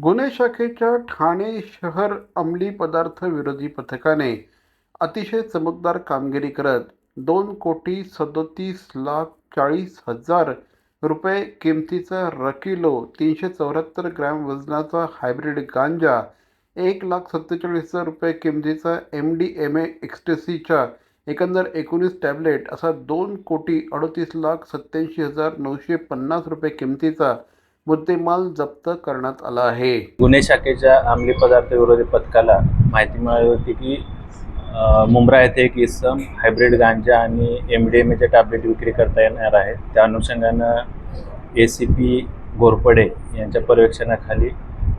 गुन्हे शाखेच्या ठाणे शहर अंमली पदार्थ विरोधी पथकाने अतिशय चमकदार कामगिरी करत दोन कोटी सदोतीस लाख चाळीस हजार रुपये किमतीचा रकिलो तीनशे चौऱ्याहत्तर ग्रॅम वजनाचा हायब्रिड गांजा एक लाख सत्तेचाळीस हजार रुपये किमतीचा एम डी एम ए एक्स्टेसीच्या एकंदर एकोणीस टॅबलेट असा दोन कोटी अडतीस लाख सत्याऐंशी हजार नऊशे पन्नास रुपये किमतीचा मुद्देमाल जप्त करण्यात आला आहे. गुन्हे शाखेच्या अंमली पदार्थ विरोधी पथकाला माहिती मिळाली होती की मुंब्रा येथे एक इसम हायब्रिड गांजा आणि एम डी एम एच्या टॅबलेट विक्री करता येणार आहे. त्या अनुषंगानं ए सी पी घोरपडे यांच्या पर्यवेक्षणाखाली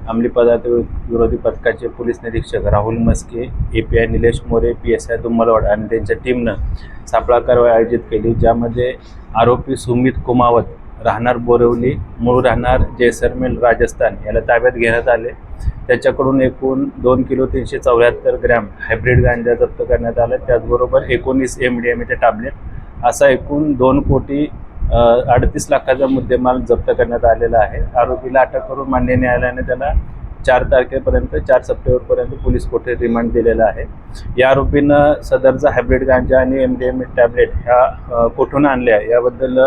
अंमली पदार्थ वि- विरोधी पथकाचे पोलीस निरीक्षक Rahul Maske A P I Nilesh More P S I Dummalwad आणि त्यांच्या टीमनं सापळा कारवाई आयोजित केली ज्यामध्ये आरोपी सुमित कुमावत राहणार बोरिवली मूळ राहणार जैसलमेर राजस्थान याला ताब्यात घेण्यात आले. त्याच्याकडून एकूण दोन किलो तीनशे चौऱ्याहत्तर ग्रॅम हायब्रिड गांजा जप्त करण्यात आला. त्याचबरोबर एकोणीस एम डी एम एचे टॅबलेट असा एकूण दोन कोटी अडतीस लाखाचा मुद्देमाल जप्त करण्यात आलेला आहे. आरोपीला अटक करून मान्य न्यायालयाने त्याला चार तारखेपर्यंत चार सप्टेंबरपर्यंत पोलीस कोठे रिमांड दिलेला आहे. या आरोपीनं सदरचा हायब्रिड गांजा आणि M D M A tablet ह्या कुठून आणल्या? याबद्दल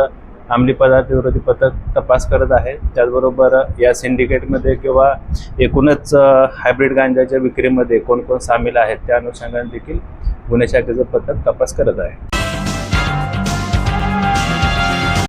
अंमली पदार्थ विरोधी पथक तपास करत आहे. त्याचबरोबर या सिंडिकेटमध्ये किंवा एकूणच हायब्रिड गांजाच्या विक्रीमध्ये कोण कोण सामील आहेत त्या अनुषंगाने देखील गुन्हे शाखेचं पथक तपास करत आहे.